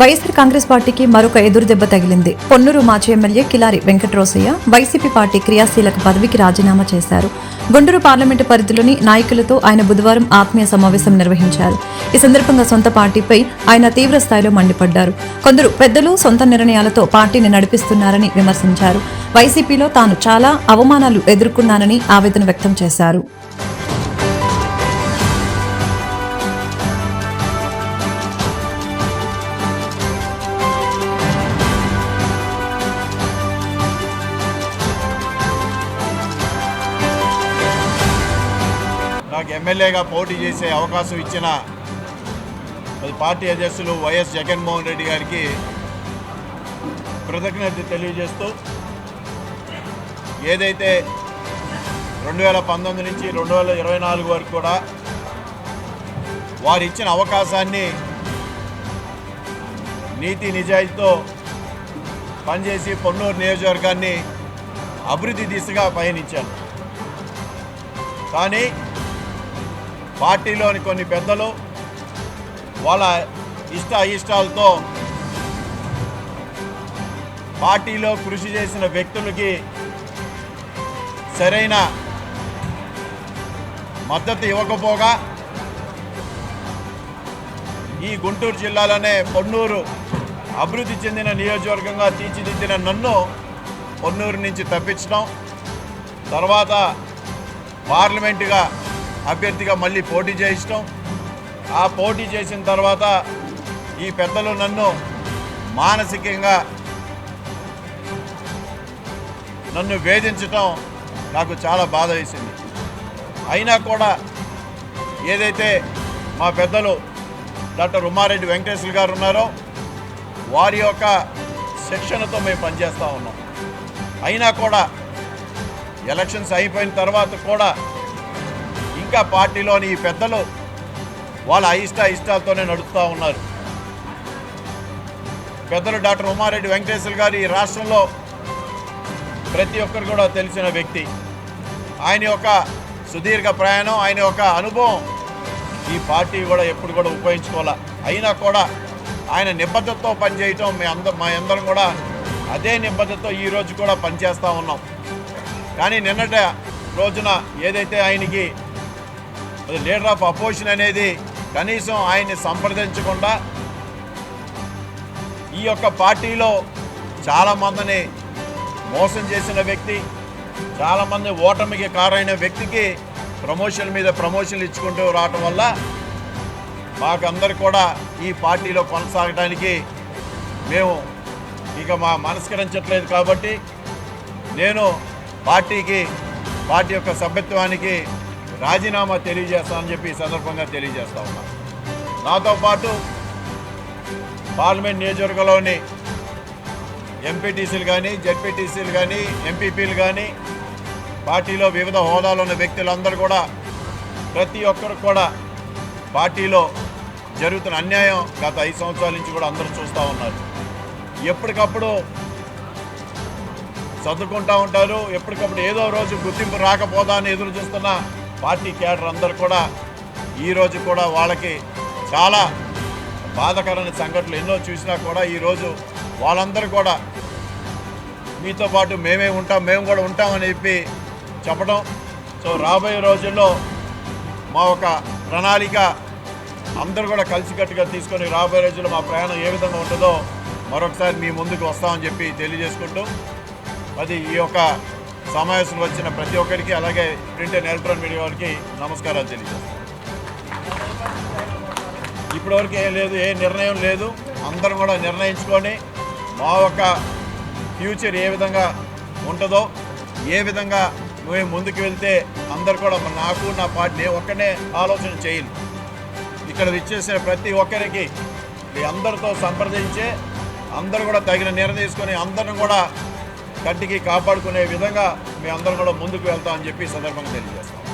వైఎస్సార్ కాంగ్రెస్ పార్టీకి మరొక ఎదురుదెబ్బ తగిలింది. పొన్నూరు మాజీ MLA Kilari Venkatarosaiah YCP party క్రియాశీలక పదవికి రాజీనామా చేశారు. గుంటూరు పార్లమెంటు పరిధిలోని నాయకులతో ఆయన బుధవారం ఆత్మీయ సమావేశం నిర్వహించారు. ఈ సందర్భంగా సొంత పార్టీపై ఆయన తీవ్ర స్థాయిలో మండిపడ్డారు. కొందరు పెద్దలు సొంత నిర్ణయాలతో పార్టీని నడిపిస్తున్నారని విమర్శించారు. వైసీపీలో తాను చాలా అవమానాలు ఎదుర్కొన్నానని ఆవేదన వ్యక్తం చేశారు. నాకు ఎమ్మెల్యేగా పోటీ చేసే అవకాశం ఇచ్చిన అది పార్టీ అధ్యక్షులు వైఎస్ జగన్మోహన్ రెడ్డి గారికి కృతజ్ఞత తెలియజేస్తూ ఏదైతే రెండు వేల పంతొమ్మిది నుంచి రెండు వేల ఇరవై నాలుగు వరకు కూడా వారు ఇచ్చిన అవకాశాన్ని నీతి నిజాయితీతో పనిచేసి పొన్నూరు నియోజకవర్గాన్ని అభివృద్ధి దిశగా పయనించాను కానీ పార్టీలోని కొన్ని పెద్దలు వాళ్ళ ఇష్ట అయిష్టాలతో పార్టీలో కృషి చేసిన వ్యక్తులకి సరైన మద్దతు ఇవ్వకపోగా ఈ గుంటూరు జిల్లాలోనే పొన్నూరు అభివృద్ధి చెందిన నియోజకవర్గంగా తీర్చిదిద్దిన నన్ను పొన్నూరు నుంచి తప్పించడం తర్వాత పార్లమెంటుగా అభ్యర్థిగా మళ్ళీ పోటీ చేయించడం ఆ పోటీ చేసిన తర్వాత ఈ పెద్దలు నన్ను మానసికంగా నన్ను వేధించటం నాకు చాలా బాధ వేసింది. అయినా కూడా ఏదైతే మా పెద్దలు డాక్టర్ ఉమారెడ్డి వెంకటేశ్వర గారు ఉన్నారో వారి యొక్క శిక్షణతో మేము పనిచేస్తూ ఉన్నాం. అయినా కూడా ఎలక్షన్స్ అయిపోయిన తర్వాత కూడా ఇంకా పార్టీలోని ఈ పెద్దలు వాళ్ళ అయిష్ట ఇష్టాలతోనే నడుస్తూ ఉన్నారు. పెద్దలు డాక్టర్ ఉమారెడ్డి వెంకటేశ్వర గారు ఈ రాష్ట్రంలో ప్రతి ఒక్కరు కూడా తెలిసిన వ్యక్తి. ఆయన యొక్క సుదీర్ఘ ప్రయాణం ఆయన యొక్క అనుభవం ఈ పార్టీ కూడా ఎప్పుడు కూడా ఉపయోగించుకోవాలా? అయినా కూడా ఆయన నిబద్ధతతో పనిచేయటం మీ అంద మా అందరం కూడా అదే నిబద్ధతతో ఈ రోజు కూడా పనిచేస్తూ ఉన్నాం. కానీ నిన్నటి రోజున ఏదైతే ఆయనకి లీడర్ ఆఫ్ అపోజిషన్ అనేది కనీసం ఆయన్ని సంప్రదించకుండా ఈ యొక్క పార్టీలో చాలామందిని మోసం చేసిన వ్యక్తి చాలామంది ఓటమికి కారైన వ్యక్తికి ప్రమోషన్ మీద ప్రమోషన్లు ఇచ్చుకుంటూ రావటం వల్ల మాకందరు కూడా ఈ పార్టీలో కొనసాగడానికి మేము ఇక మా మనస్కరించట్లేదు కాబట్టి నేను పార్టీకి పార్టీ యొక్క సభ్యత్వానికి రాజీనామా తెలియజేస్తానని చెప్పి ఈ సందర్భంగా తెలియజేస్తా ఉన్నా. నాతో పాటు పార్లమెంట్ నియోజకవర్గంలోని ఎంపీటీసీలు కానీ జెడ్పీటీసీలు కానీ ఎంపీపీలు కానీ పార్టీలో వివిధ హోదాలో ఉన్న వ్యక్తులందరూ కూడా ప్రతి ఒక్కరు కూడా పార్టీలో జరుగుతున్న అన్యాయం గత ఐదు సంవత్సరాల నుంచి కూడా అందరూ చూస్తూ ఉన్నారు. ఎప్పటికప్పుడు చదువుకుంటూ ఉంటారు ఎప్పటికప్పుడు ఏదో రోజు గుర్తింపు రాకపోదా అని ఎదురు చూస్తున్న పార్టీ క్యాడర్ అందరూ కూడా ఈరోజు కూడా వాళ్ళకి చాలా బాధకరమైన సంఘటనలు ఎన్నో చూసినా కూడా ఈరోజు వాళ్ళందరూ కూడా మీతో పాటు మేమే ఉంటాం మేము కూడా ఉంటామని చెప్పి చెప్పడం. సో రాబోయే రోజుల్లో మా ఒక ప్రణాళిక అందరూ కూడా కలిసికట్టుగా తీసుకొని రాబోయే రోజుల్లో మా ప్రయాణం ఏ విధంగా ఉంటుందో మరొకసారి మీ ముందుకు వస్తామని చెప్పి తెలియజేసుకుంటూ. అది ఈ యొక్క సమావేశం వచ్చిన ప్రతి ఒక్కరికి అలాగే ప్రింట్ అండ్ ఎలక్ట్రాన్ మీడియా వాళ్ళకి నమస్కారాలు తెలియజేస్తాను. ఇప్పటివరకు ఏం లేదు ఏ నిర్ణయం లేదు. అందరం కూడా నిర్ణయించుకొని మా యొక్క ఫ్యూచర్ ఏ విధంగా ఉంటుందో ఏ విధంగా మేము ముందుకు వెళ్తే అందరు కూడా నాకు నా పార్టీ ఒక్కనే ఆలోచన చేయను. ఇక్కడ విచ్చేసిన ప్రతి ఒక్కరికి మీ అందరితో సంప్రదించే అందరూ కూడా తగిన నిర్ణయం తీసుకొని అందరం కూడా కంటికి కాపాడుకునే విధంగా మీ అందరం కూడా ముందుకు వెళ్తామని చెప్పి సందర్భంగా తెలియజేస్తాం